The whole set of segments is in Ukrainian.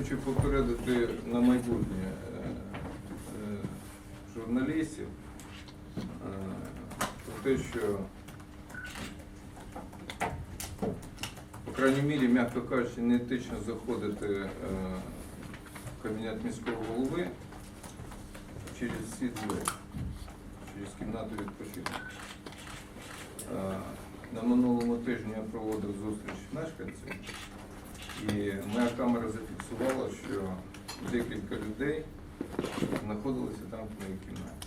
хочу попередити на майбутнє е, е, журналістів е, про те, що, по крайній мірі, м'яко кажучи, не етично заходити в кабінет міського голови через ці двері, через кімнату відпочинку. На минулому тижні я проводив зустріч мешканців, і зафіксувала, що декілька людей знаходилися там в моїй кімнаті.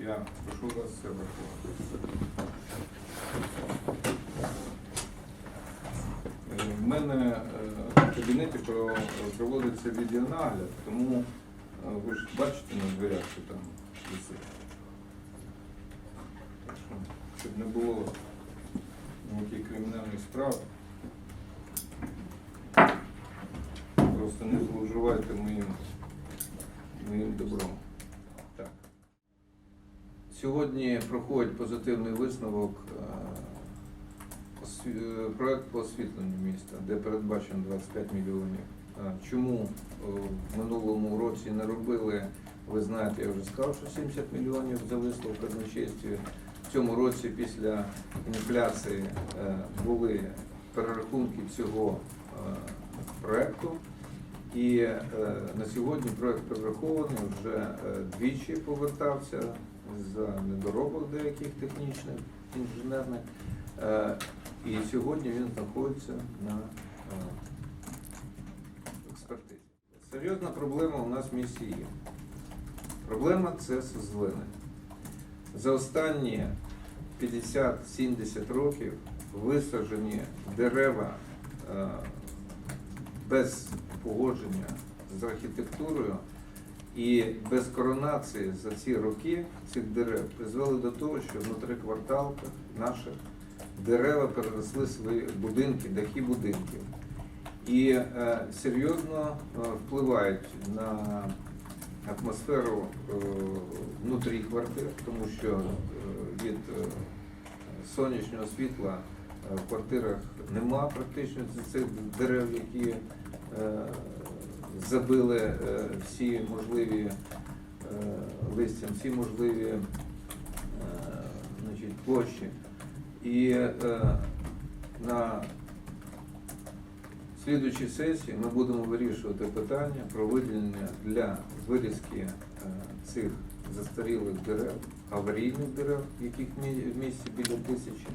Я прошу вас це врахувати. Е, В мене е, в кабінеті проводиться відеонагляд, тому е, ви ж бачите на дверях, що там висить. Щоб не було ніяких кримінальних справ. Просто зловживайте моїм, моїм добром. Так. Сьогодні проходить позитивний висновок е, е, проект по освітленню міста, де передбачено 25 мільйонів. Чому е, в минулому році не робили, ви знаєте, я вже сказав, що 70 мільйонів зависло в казначействі. В цьому році після інфляції були перерахунки цього проекту. І е, на сьогодні проект перерахований, вже е, двічі повертався за недоробок деяких технічних, інженерних. Е, і сьогодні він знаходиться на е, експертизі. Серйозна проблема у нас в місті є. Проблема це злини. За останні 50-70 років висаджені дерева е, без погодження з архітектурою і без коронації за ці роки цих дерев призвели до того, що внутрі кварталках наших дерева переросли свої будинки, дахи будинків. І е, серйозно е, впливають на атмосферу е, внутрі квартир, тому що е, від е, сонячного світла в квартирах нема практично цих дерев, які е, забили е, всі можливі е, листям, всі можливі е, значить, площі. І е, на слідуючій сесії ми будемо вирішувати питання про виділення для вирізки е, цих застарілих дерев, аварійних дерев, яких в місті біля тисячі,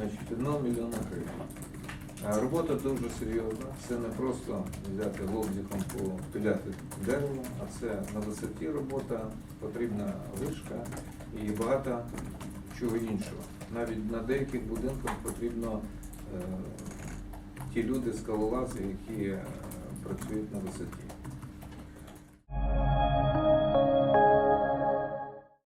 значить, 1 мільйона гривень. Робота дуже серйозна. Це не просто взяти лобзиком попиляти дерево, а це на висоті робота, потрібна вишка і багато чого іншого. Навіть на деяких будинках потрібно е, ті люди скалолази, які е, працюють на висоті.